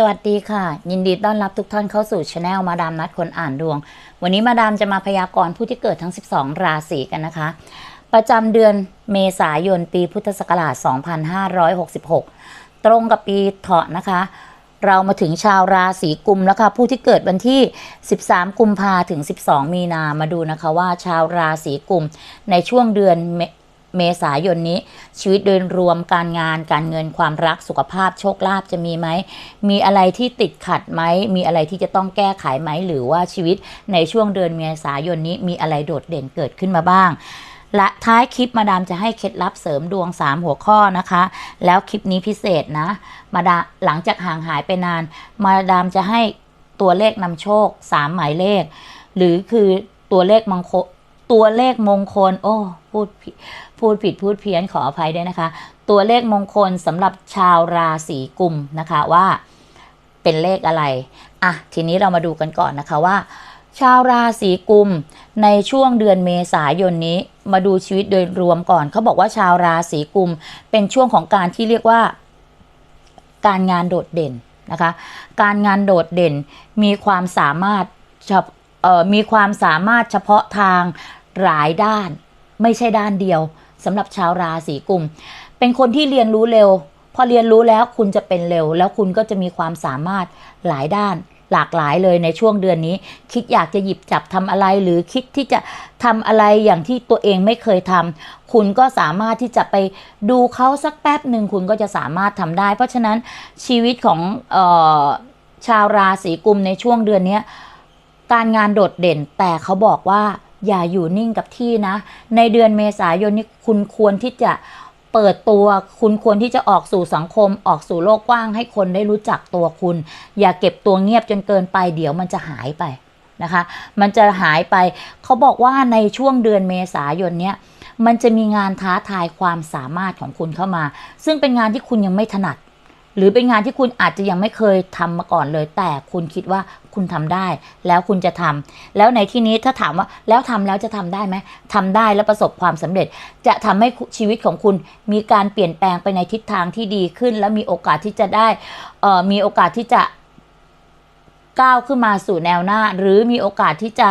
สวัสดีค่ะ ยินดีต้อนรับทุกท่านเข้าสู่ช anel มาดามนัดคนอ่านดวง วันนี้มาดามจะมาพยากรณ์ผู้ที่เกิดทั้ง 12 ราศีกันนะคะ ประจำเดือนเมษายนปีพุทธศักราช 2566 ตรงกับปีเถาะนะคะ เรามาถึงชาวราศีกุมแล้วค่ะผู้ที่เกิดวันที่ 13 กุมภาถึง 12 มีนามาดูนะคะว่าชาวราศีกุมในช่วงเดือน เมษายนนี้ ชีวิตโดยรวมการงานการเงินความรักสุขภาพโชคลาภจะมีไหม มีอะไรที่ติดขัดไหม มีอะไรที่จะต้องแก้ไขไหม หรือว่าชีวิตในช่วงเดือนเมษายนนี้มีอะไรโดดเด่นเกิดขึ้นมาบ้างและท้ายคลิปมาดามจะให้เคล็ดลับเสริมดวง 3 หัวข้อนะคะ แล้วคลิปนี้พิเศษนะ มาดาหลังจากห่างหายไปนาน มาดามจะให้ตัวเลขนำโชค 3 หมายเลข หรือคือตัวเลขมงคล ตัวเลขมงคล โอ้พูดผิดพูดผิดพูดเพี้ยนขออภัยด้วยนะคะ ตัวเลขมงคลสำหรับชาวราศีกุมนะคะว่าเป็นเลขอะไรอะทีนี้เรามาดูกันก่อนนะคะว่า ชาวราศีกุมในช่วงเดือนเมษายนนี้มาดูชีวิตโดยรวมก่อนเขาบอกว่าชาวราศีกุมเป็นช่วงของการที่เรียกว่า การงานโดดเด่นนะคะ การงานโดดเด่นมีความสามารถมีความสามารถเฉพาะทาง หลายด้าน ไม่ใช่ด้านเดียวสำหรับชาวราศีกุม เป็นคนที่เรียนรู้เร็ว พอเรียนรู้แล้วคุณจะเป็นเร็ว แล้วคุณก็จะมีความสามารถหลายด้านหลากหลายเลยในช่วงเดือนนี้ คิดอยากจะหยิบจับทำอะไรหรือคิดที่จะทำอะไรอย่างที่ตัวเองไม่เคยทำคุณก็สามารถที่จะไปดูเขาสักแป๊บหนึ่งคุณก็จะสามารถทำได้ เพราะฉะนั้นชีวิตของออชาวราศีกุมในช่วงเดือนนี้การงานโดดเด่นแต่เขาบอกว่า อย่าอยู่นิ่งกับที่นะ ในเดือนเมษายนนี้คุณควรที่จะเปิดตัวคุณควรที่จะออกสู่สังคมออกสู่โลกกว้างให้คนได้รู้จักตัวคุณ อย่าเก็บตัวเงียบจนเกินไปเดี๋ยวมันจะหายไปนะคะ มันจะหายไปเขาบอกว่าในช่วงเดือนเมษายนเนี้ยมันจะมีงานท้าทายความสามารถของคุณเข้ามา ซึ่งเป็นงานที่คุณยังไม่ถนัด หรือเป็นงานที่คุณอาจจะยังไม่เคยทำมาก่อนเลย แต่คุณคิดว่า คุณทำได้ แล้วคุณจะทำแล้วในที่นี้ถ้าถามว่าแล้วทำแล้วจะทำได้ไหมทำได้แล้วประสบความสำเร็จ จะทำให้ชีวิตของคุณมีการเปลี่ยนแปลงไปในทิศทางที่ดีขึ้น และมีโอกาสที่จะได้เอ่อมีโอกาสที่จะก้าวขึ้นมาสู่แนวหน้า หรือมีโอกาสที่จะ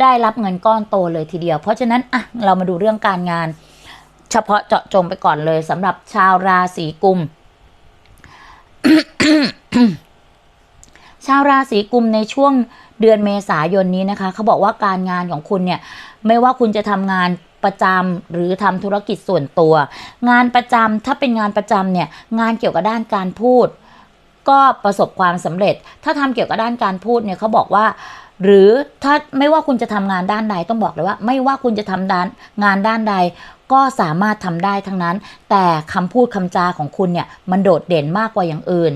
ได้รับเงินก้อนโตเลยทีเดียว เพราะฉะนั้นอะเรามาดูเรื่องการงาน เฉพาะเจาะจงไปก่อนเลยสำหรับชาวราศีกุม ชาวราศีกุมในช่วงเดือนเมษายนนี้นะคะเขาบอกว่าการงานของคุณเนี่ยไม่ว่าคุณจะทำงานประจำหรือทำธุรกิจส่วนตัว งานประจำถ้าเป็นงานประจำเนี่ยงานเกี่ยวกับด้านการพูด ก็ประสบความสำเร็จ ถ้าทำเกี่ยวกับด้านการพูดเนี่ยเขาบอกว่าหรือถ้าไม่ว่าคุณจะทำงานด้านใดต้องบอกเลยว่า ไม่ว่าคุณจะทำด้านงานด้านใด ก็สามารถทำได้ทั้งนั้น แต่คำพูดคำจาของคุณเนี่ยมันโดดเด่นมากกว่าอย่างอื่น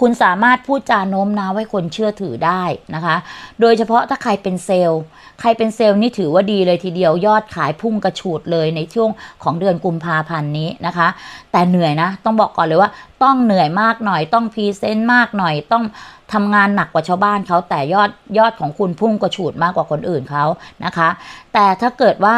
คุณสามารถพูดจาโน้มน้าวให้คนเชื่อถือได้นะคะ โดยเฉพาะถ้าใครเป็นเซลล์ ใครเป็นเซลล์นี่ถือว่าดีเลยทีเดียวยอดขายพุ่งกระฉูดเลยในช่วงของเดือนกุมภาพันธ์นี้นะคะ แต่เหนื่อยนะ ต้องบอกก่อนเลยว่าต้องเหนื่อยมากหน่อย ต้องพรีเซนต์มากหน่อย ต้องทำงานหนักกว่าชาวบ้านเขาแต่ยอดยอดของคุณพุ่งกระฉูดมากกว่าคนอื่นเขานะคะ แต่ถ้าเกิดว่า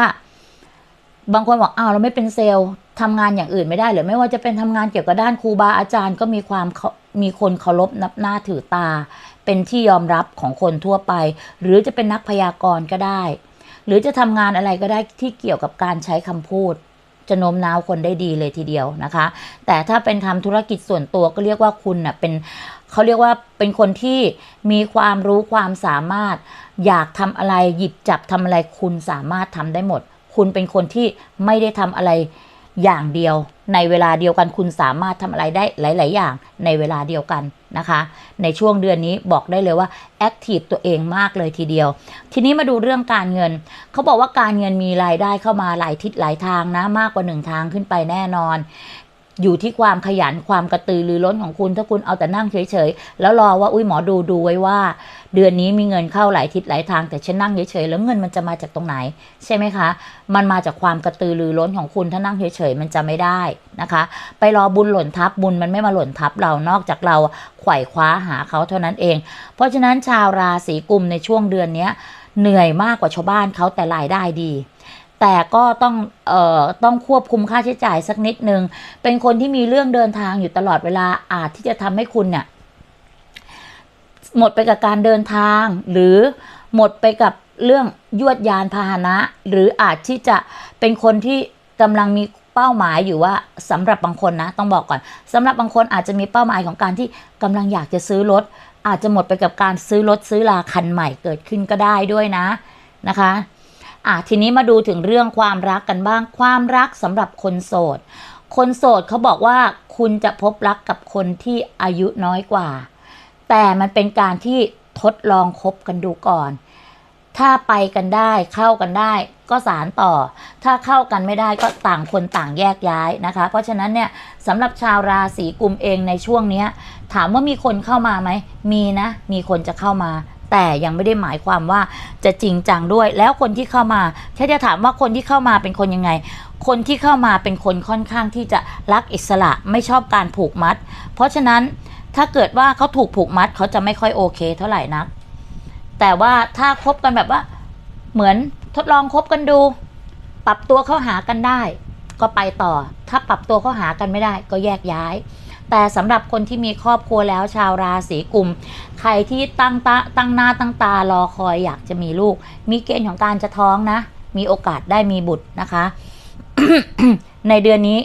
บางคนบอกอ้าวเราไม่เป็นเซลล์ทำงานอย่างอื่นไม่ได้หรือไม่ว่าจะเป็นทำงานเกี่ยวกับด้านครูบาอาจารย์ก็มีความเคา มีคนเคารพนับหน้าถือตา เป็นที่ยอมรับของคนทั่วไป หรือจะเป็นนักพยากรณ์ก็ได้ หรือจะทำงานอะไรก็ได้ที่เกี่ยวกับการใช้คำพูด จะโน้มน้าวคนได้ดีเลยทีเดียวนะคะ แต่ถ้าเป็นทำธุรกิจส่วนตัวก็เรียกว่าคุณน่ะเป็นเขาเรียกว่าเป็นคนที่มีความรู้ความสามารถ อยากทำอะไรหยิบจับทำอะไรคุณสามารถทำได้หมด คุณเป็นคนที่ไม่ได้ทำอะไร อย่างเดียว ในเวลาเดียวกันคุณสามารถทำอะไรได้หลาย ๆ อย่างในเวลาเดียวกันนะคะ ในช่วงเดือนนี้บอกได้เลยว่าแอคทีฟตัวเองมากเลยทีเดียว ทีนี้มาดูเรื่องการเงิน เขาบอกว่าการเงินมีรายได้เข้ามาหลายทิศหลายทางนะมากกว่าหนึ่งทางขึ้นไปแน่นอน อยู่ที่ความขยันความกระตือรือร้นของคุณถ้าคุณเอาแต่นั่งเฉยๆแล้วรอว่าอุ้ยหมอดูดูไว้ว่า เดือนนี้มีเงินเข้าหลายทิศหลายทางแต่ฉันนั่งเฉยๆแล้วเงินมันจะมาจากตรงไหน ใช่ไหมคะ มันมาจากความกระตือรือร้นของคุณถ้านั่งเฉยๆมันจะไม่ได้นะคะ ไปรอบุญหล่นทับบุญมันไม่มาหล่นทับเรานอกจากเราไขว่คว้าหาเขาเท่านั้นเอง เพราะฉะนั้นชาวราศีกุมในช่วงเดือนนี้เหนื่อยมากกว่าชาวบ้านเขาแต่รายได้ดี แต่ก็ต้องเอ่อต้องควบคุมค่าใช้จ่ายสักนิดนึง เป็นคนที่มีเรื่องเดินทางอยู่ตลอดเวลาอาจที่จะทำให้คุณเนี่ยหมดไปกับการเดินทาง หรือหมดไปกับเรื่องยวดยานพาหนะ หรืออาจที่จะเป็นคนที่กำลังมีเป้าหมายอยู่ว่าสำหรับบางคนนะต้องบอกก่อนสำหรับบางคนอาจจะมีเป้าหมายของการที่กำลังอยากจะซื้อรถอาจจะหมดไปกับการซื้อรถซื้อลาคันใหม่เกิดขึ้นก็ได้ด้วยนะนะคะ อะทีนี้มาดูถึงเรื่องความรักกันบ้างความรักสำหรับคนโสด คนโสดเขาบอกว่าคุณจะพบรักกับคนที่อายุน้อยกว่า แต่มันเป็นการที่ทดลองคบกันดูก่อน ถ้าไปกันได้เข้ากันได้ก็สารต่อ ถ้าเข้ากันไม่ได้ก็ต่างคนต่างแยกย้ายนะคะ เพราะฉะนั้นเนี่ยสำหรับชาวราศีกุมเองในช่วงนี้ถามว่ามีคนเข้ามาไหมมีนะ มีคนจะเข้ามา แต่ยังไม่ได้หมายความว่าจะจริงจังด้วย แล้วคนที่เข้ามาถ้าจะถามว่าคนที่เข้ามาเป็นคนยังไง คนที่เข้ามาเป็นคนค่อนข้างที่จะรักอิสระไม่ชอบการผูกมัด เพราะฉะนั้นถ้าเกิดว่าเขาถูกผูกมัดเขาจะไม่ค่อยโอเคเท่าไหร่นัก แต่ว่าถ้าคบกันแบบว่า เหมือนทดลองคบกันดู ปรับตัวเข้าหากันได้ ก็ไปต่อ ถ้าปรับตัวเข้าหากันไม่ได้ ก็แยกย้าย แต่สำหรับคนที่มีครอบครัวแล้วชาวราศีกุม ใครที่ตั้งตาตั้งหน้าตั้งตารอคอยอยากจะมีลูก มีเกณฑ์ของการจะท้องนะ มีโอกาสได้มีบุตรนะคะ ในเดือนนี้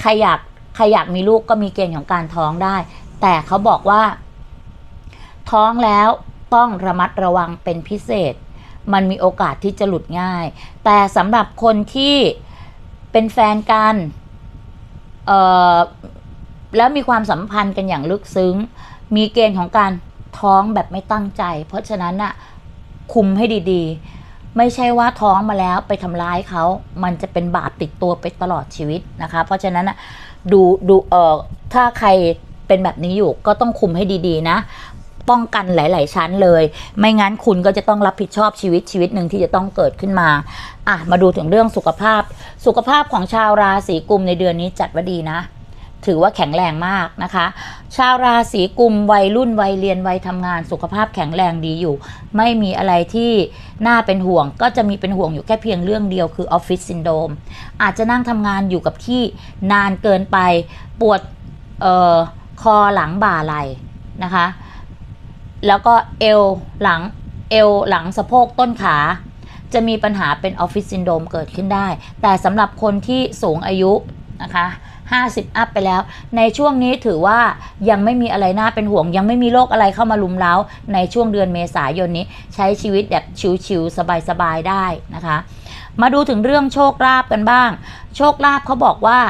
ใครอยากใครอยากมีลูกก็มีเกณฑ์ของการท้องได้ แต่เขาบอกว่า ท้องแล้วต้องระมัดระวังเป็นพิเศษ มันมีโอกาสที่จะหลุดง่าย แต่สำหรับคนที่เป็นแฟนกัน เอ่อ แล้วมีความสัมพันธ์กันอย่างลึกซึ้ง มีเกณฑ์ของการท้องแบบไม่ตั้งใจ เพราะฉะนั้นน่ะคุมให้ดีๆ ไม่ใช่ว่าท้องมาแล้วไปทำร้ายเขา มันจะเป็นบาปติดตัวไปตลอดชีวิตนะคะ เพราะฉะนั้นน่ะดูดูเอ่อถ้าใครเป็นแบบนี้อยู่ก็ต้องคุมให้ดีๆนะ ป้องกันหลาย ๆ ชั้นเลย ไม่งั้นคุณก็จะต้องรับผิดชอบชีวิตชีวิตหนึ่งที่จะต้องเกิดขึ้นมาอะมาดูถึงเรื่องสุขภาพ สุขภาพของชาวราศีกุมในเดือนนี้จัดว่าดีนะ ถือว่าแข็งแรงมากนะคะ ชาวราศีกุมวัยรุ่นวัยเรียนวัยทำงานสุขภาพแข็งแรงดีอยู่ ไม่มีอะไรที่น่าเป็นห่วง ก็จะมีเป็นห่วงอยู่แค่เพียงเรื่องเดียวคือออฟฟิศซินโดมอาจจะนั่งทำงานอยู่กับที่นานเกินไปปวดเออคอหลังบ่าไหล่นะคะ แล้วก็เอวหลังเอวหลังสะโพกต้นขาจะมีปัญหาเป็นออฟฟิศซินโดมเกิดขึ้นได้ แต่สำหรับคนที่สูงอายุนะคะ 50 อัพไปแล้ว ในช่วงนี้ถือว่ายังไม่มีอะไรน่าเป็นห่วง ยังไม่มีโรคอะไรเข้ามาลุมเล้า ในช่วงเดือนเมษายนนี้ ใช้ชีวิตแบบชิวๆสบายๆได้นะคะ มาดูถึงเรื่องโชคลาภกันบ้าง โชคลาภเขาบอกว่า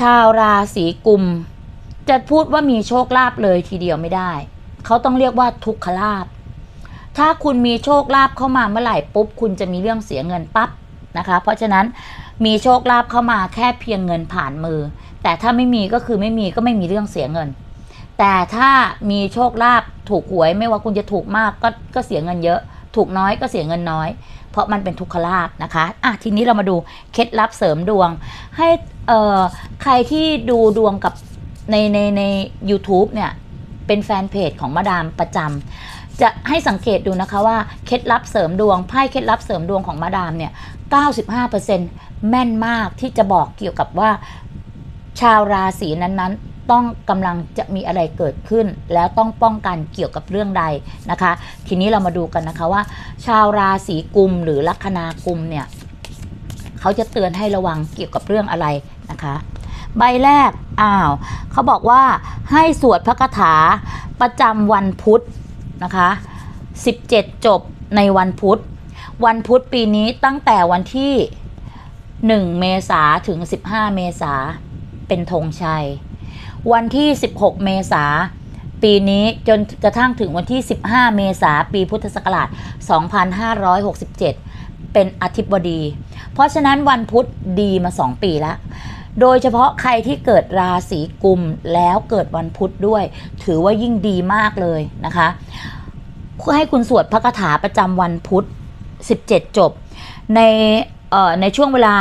ชาวราศีกุม จะพูดว่ามีโชคลาภเลยทีเดียวไม่ได้ เขาต้องเรียกว่าทุกขลาภถ้าคุณมีโชคลาภเข้ามาเมื่อไหร่ปุ๊บ คุณจะมีเรื่องเสียเงินปั๊บ นะคะ เพราะฉะนั้นมีโชคลาภเข้ามาแค่เพียงเงินผ่านมือ แต่ถ้าไม่มีก็คือไม่มีก็ไม่มีเรื่องเสียเงิน แต่ถ้ามีโชคลาภถูกหวยไม่ว่าคุณจะถูกมากก็ก็เสียเงินเยอะ ถูกน้อยก็เสียเงินน้อย เพราะมันเป็นทุกขลาภนะคะอะทีนี้เรามาดูเคล็ดลับเสริมดวง ให้เอ่อใครที่ดูดวงกับในในใน u t u b e เนี่ยเป็นแฟนเพจของมาดามประจำ จะให้สังเกตดูนะคะว่าเคล็ดลับเสริมดวงไพ่เคล็ดลับเสริมดวงของมาดามเนี่ย 95%แม่นมากที่จะบอกเกี่ยวกับว่าชาวราศีนั้นๆ ต้องกำลังจะมีอะไรเกิดขึ้น แล้วต้องป้องกันเกี่ยวกับเรื่องใดนะคะ ทีนี้เรามาดูกันนะคะว่า ชาวราศีกุมหรือลัคนากุมเนี่ยเขาจะเตือนให้ระวังเกี่ยวกับเรื่องอะไรนะคะใบแรก อ้าว เขาบอกว่าให้สวดพระคาถาประจำวันพุธ นะคะ 17 จบในวันพุธ วันพุธปีนี้ตั้งแต่วันที่ 1 เมษาถึง 15 เมษาเป็นธงชัย วันที่ 16 เมษาปีนี้จนกระทั่งถึงวันที่ 15 เมษาปีพุทธศักราช 2567 เป็นอาทิตย์บดี เพราะฉะนั้นวันพุธดีมา 2 ปีแล้ว โดยเฉพาะใครที่เกิดราศีกุมแล้วเกิดวันพุธด้วย ถือว่ายิ่งดีมากเลยนะคะให้คุณสวดพระคาถาประจำวันพุธ 17 จบ ในในช่วงเวลา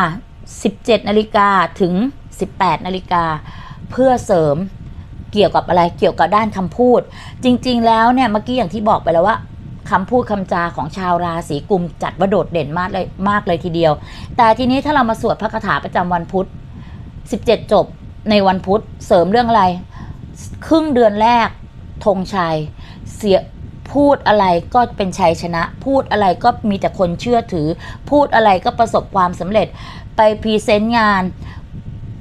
17 นาฬิกาถึง 18 นาฬิกาเพื่อเสริมเกี่ยวกับอะไรเกี่ยวกับด้านคำพูด จริง ๆ แล้วเนี่ยเมื่อกี้อย่างที่บอกไปแล้วว่าคำพูดคำจาของชาวราศีกุมจัดว่าโดดเด่นมากเลยมากเลยทีเดียว แต่ทีนี้ถ้าเรามาสวดพระคาถาประจำวันพุธ 17 จบในวันพุธเสริมเรื่องอะไร ครึ่งเดือนแรกธงชัยเสียพูดอะไรก็เป็นชัยชนะ พูดอะไรก็มีแต่คนเชื่อถือ พูดอะไรก็ประสบความสำเร็จ ไปพรีเซนต์งาน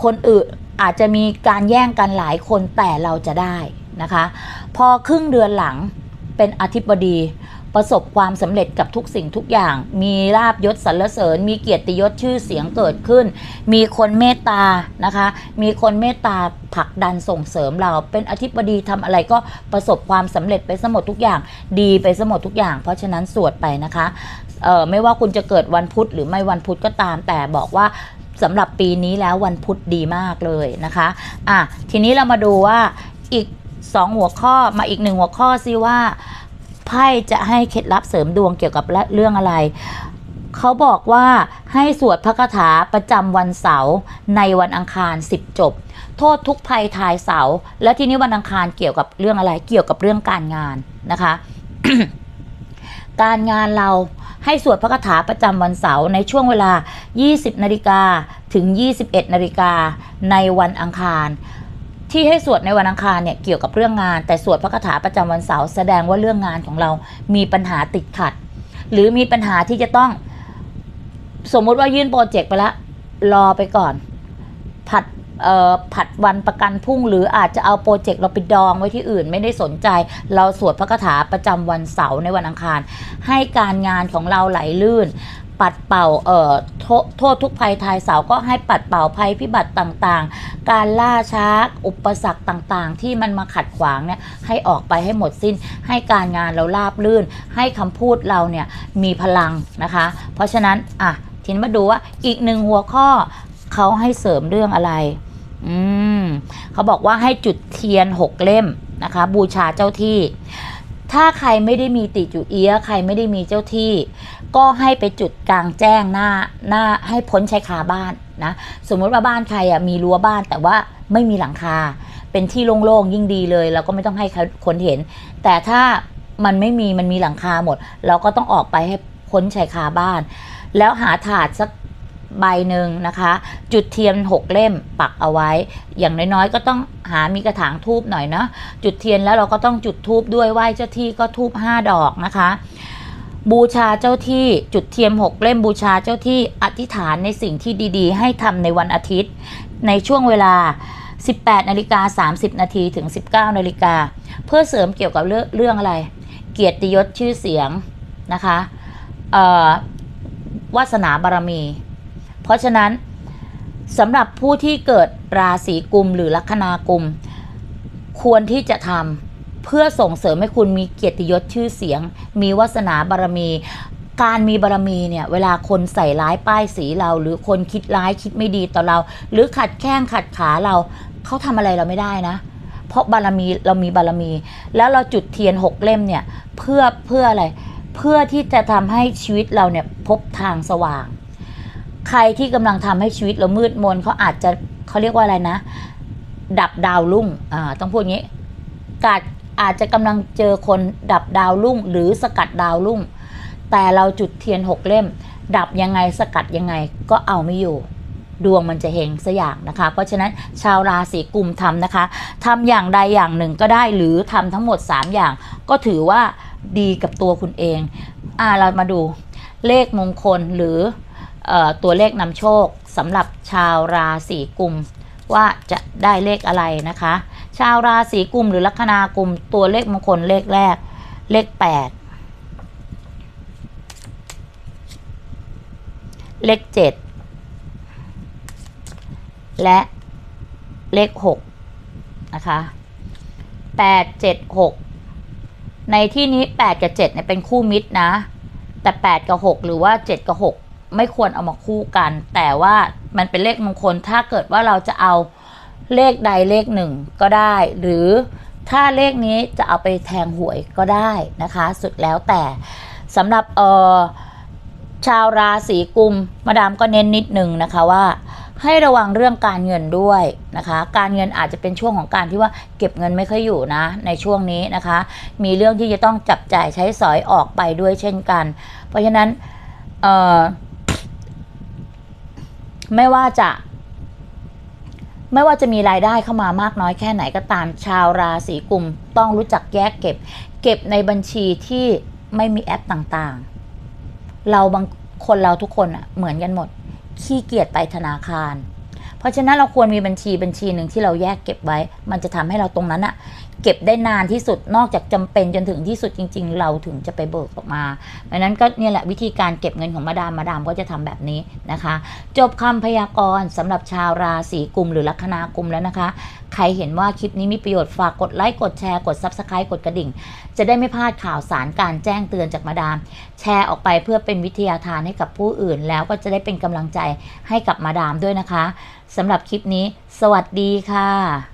คนอื่นอาจจะมีการแย่งกันหลายคนแต่เราจะได้นะคะ พอครึ่งเดือนหลังเป็นอธิบดี ประสบความสำเร็จกับทุกสิ่งทุกอย่าง มีลาบยศสรรเสริญ มีเกียรติยศชื่อเสียงเกิดขึ้น มีคนเมตตานะคะ มีคนเมตตาผลักดันส่งเสริมเราเป็นอธิบดีทำอะไรก็ประสบความสำเร็จไปสมดทุกอย่าง ดีไปสมดทุกอย่าง เพราะฉะนั้นสวดไปนะคะเอ่อไม่ว่าคุณจะเกิดวันพุธหรือไม่วันพุธก็ตาม แต่บอกว่าสำหรับปีนี้แล้ววันพุธดีมากเลยนะคะอะทีนี้เรามาดูว่าอีก 2 หัวข้อมาอีกหนึ่งหัวข้อซิว่า ไพ่จะให้เคล็ดลับเสริมดวงเกี่ยวกับเรื่องอะไร เขาบอกว่าให้สวดพระคาถาประจำวันเสาร์ในวันอังคาร10จบ โทษทุกภัยทายเสาร์และทีนี้วันอังคารเกี่ยวกับเรื่องอะไรเกี่ยวกับเรื่องการงานนะคะ การงานเราให้สวดพระคาถาประจำวันเสาร์ในช่วงเวลา 20นาฬิกาถึง 21นาฬิกาในวันอังคาร ที่ให้สวดในวันอังคารเนี่ยเกี่ยวกับเรื่องงาน แต่สวดพระคาถาประจำวันเสาร์แสดงว่าเรื่องงานของเรามีปัญหาติดขัด หรือมีปัญหาที่จะต้อง สมมุติว่ายื่นโปรเจกต์ไปแล้วรอไปก่อน ผัดเอ่อผัดวันประกันพุ่ง หรืออาจจะเอาโปรเจกต์เราไปดองไว้ที่อื่น ไม่ได้สนใจ เราสวดพระคาถาประจำวันเสาร์ในวันอังคาร ให้การงานของเราไหลลื่น ปัดเป่าเอ่อโทษทุกภัยทายเสาก็ให้ปัดเป่าภัยพิบัติต่างๆ การล่าช้าอุปสรรคต่างๆ ที่มันมาขัดขวางเนี่ยให้ออกไปให้หมดสิ้น ให้การงานเราราบลื่น ให้คำพูดเราเนี่ยมีพลังนะคะ เพราะฉะนั้นอะทีนี้มาดูว่าอีกหนึ่งหัวข้อเขาให้เสริมเรื่องอะไร อืมเขาบอกว่าให้จุดเทียนหกเล่มนะคะ บูชาเจ้าที่ ถ้าใครไม่ได้มีติดอยู่เอียใครไม่ได้มีเจ้าที่ ก็ให้ไปจุดกลางแจ้งหน้าหน้าให้พ้นชายคาบ้านนะสมมติว่าบ้านใครอะมีรั้วบ้านแต่ว่าไม่มีหลังคา เป็นที่โล่งๆยิ่งดีเลยเราก็ไม่ต้องให้คนเห็น แต่ถ้ามันไม่มีมันมีหลังคาหมด เราก็ต้องออกไปให้พ้นชายคาบ้าน แล้วหาถาดสัก ใบหนึ่งนะคะ จุดเทียนหกเล่มปักเอาไว้ อย่างน้อยๆ ก็ต้องหามีกระถางทูบหน่อยเนาะจุดเทียนแล้วเราก็ต้องจุดทูบด้วยไหว้เจ้าที่ก็ทูบห้าดอกนะคะ บูชาเจ้าที่จุดเทียมหกเล่มบูชาเจ้าที่อธิษฐานในสิ่งที่ดีๆ ให้ทำในวันอาทิตย์ ในช่วงเวลา 18นาฬิกา30นาทีถึง 19นาฬิกาเพื่อเสริมเกี่ยวกับเรื่ององอะไร เกียรติยศชื่อเสียงนะคะวาสนาบารมี เพราะฉะนั้นสำหรับผู้ที่เกิดราศีกุมหรือลัคนากุม ควรที่จะทำเพื่อส่งเสริมให้คุณมีเกียรติยศชื่อเสียง มีวาสนาบารมี การมีบารมีเนี่ยเวลาคนใส่ร้ายป้ายสีเรา หรือคนคิดร้ายคิดไม่ดีต่อเรา หรือขัดแข้งขัดขาเราเขาทำอะไรเราไม่ได้นะ เพราะบารมีเรามีบารมี แล้วเราจุดเทียนหกเล่มเนี่ยเพื่อเพื่ออะไร เพื่อที่จะทำให้ชีวิตเราเนี่ยพบทางสว่าง ใครที่กำลังทำให้ชีวิตเรามืดมนเขาอาจจะเขาเรียกว่าอะไรนะ ดับดาวรุ่งอ่าต้องพูดงี้กาดอาจจะกำลังเจอคนดับดาวรุ่ง หรือสกัดดาวรุ่ง แต่เราจุดเทียนหกเล่ม ดับยังไงสกัดยังไงก็เอาไม่อยู่ดวงมันจะเฮงสักอย่างนะคะ เพราะฉะนั้นชาวราศีกุมทำนะคะทำอย่างใดอย่างหนึ่งก็ได้หรือทำทั้งหมด 3 อย่าง ก็ถือว่าดีกับตัวคุณเอง อ่าเรามาดูเลขมงคลหรือ ตัวเลขนำโชคสำหรับชาวราศีกุมว่าจะได้เลขอะไรนะคะ ชาวราศีกุมหรือลัคนากุมตัวเลขมงคลเลขแรก เลขแปดเลขเจ็ดและเลขหกนะคะแปดเจ็ดหกในที่นี้แปดกับเจ็ดเนี่ยเป็นคู่มิตรนะ แต่แปดกับหกหรือว่าเจ็ดกับหก ไม่ควรเอามาคู่กัน แต่ว่ามันเป็นเลขมงคล ถ้าเกิดว่าเราจะเอาเลขใดเลขหนึ่งก็ได้ หรือถ้าเลขนี้จะเอาไปแทงหวยก็ได้นะคะ สุดแล้วแต่สำหรับเออชาวราศีกุมมาดามก็เน้นนิดนึงนะคะว่า ให้ระวังเรื่องการเงินด้วยนะคะ การเงินอาจจะเป็นช่วงของการที่ว่าเก็บเงินไม่ค่อยอยู่นะ ในช่วงนี้นะคะ มีเรื่องที่จะต้องจับจ่ายใช้สอยออกไปด้วยเช่นกัน เพราะฉะนั้นเอ่อ ไม่ว่าจะ ไม่ว่าจะมีรายได้เข้ามามากน้อยแค่ไหนก็ตามชาวราศีกุม ต้องรู้จักแยกเก็บ เก็บในบัญชีที่ไม่มีแอปต่างๆ เราบางคนเราทุกคนอะเหมือนกันหมด ขี้เกียจไปธนาคาร เพราะฉะนั้นเราควรมีบัญชีบัญชีหนึ่งที่เราแยกเก็บไว้ มันจะทำให้เราตรงนั้นอะ เก็บได้นานที่สุดนอกจากจำเป็นจนถึงที่สุดจริง ๆ เราถึงจะไปเบิกออกมาดังนั้นก็เนี่ยแหละวิธีการเก็บเงินของมาดามมาดามก็จะทำแบบนี้นะคะ จบคำพยากรณ์สำหรับชาวราศีกุมหรือลัคนากุมแล้วนะคะ ใครเห็นว่าคลิปนี้มีประโยชน์ฝากกดไลค์กดแชร์กด Subscribe กดกระดิ่ง จะได้ไม่พลาดข่าวสารการแจ้งเตือนจากมาดาม แชร์ออกไปเพื่อเป็นวิทยาทานให้กับผู้อื่น แล้วก็จะได้เป็นกำลังใจให้กับมาดามด้วยนะคะสำหรับคลิปนี้ สวัสดีค่ะ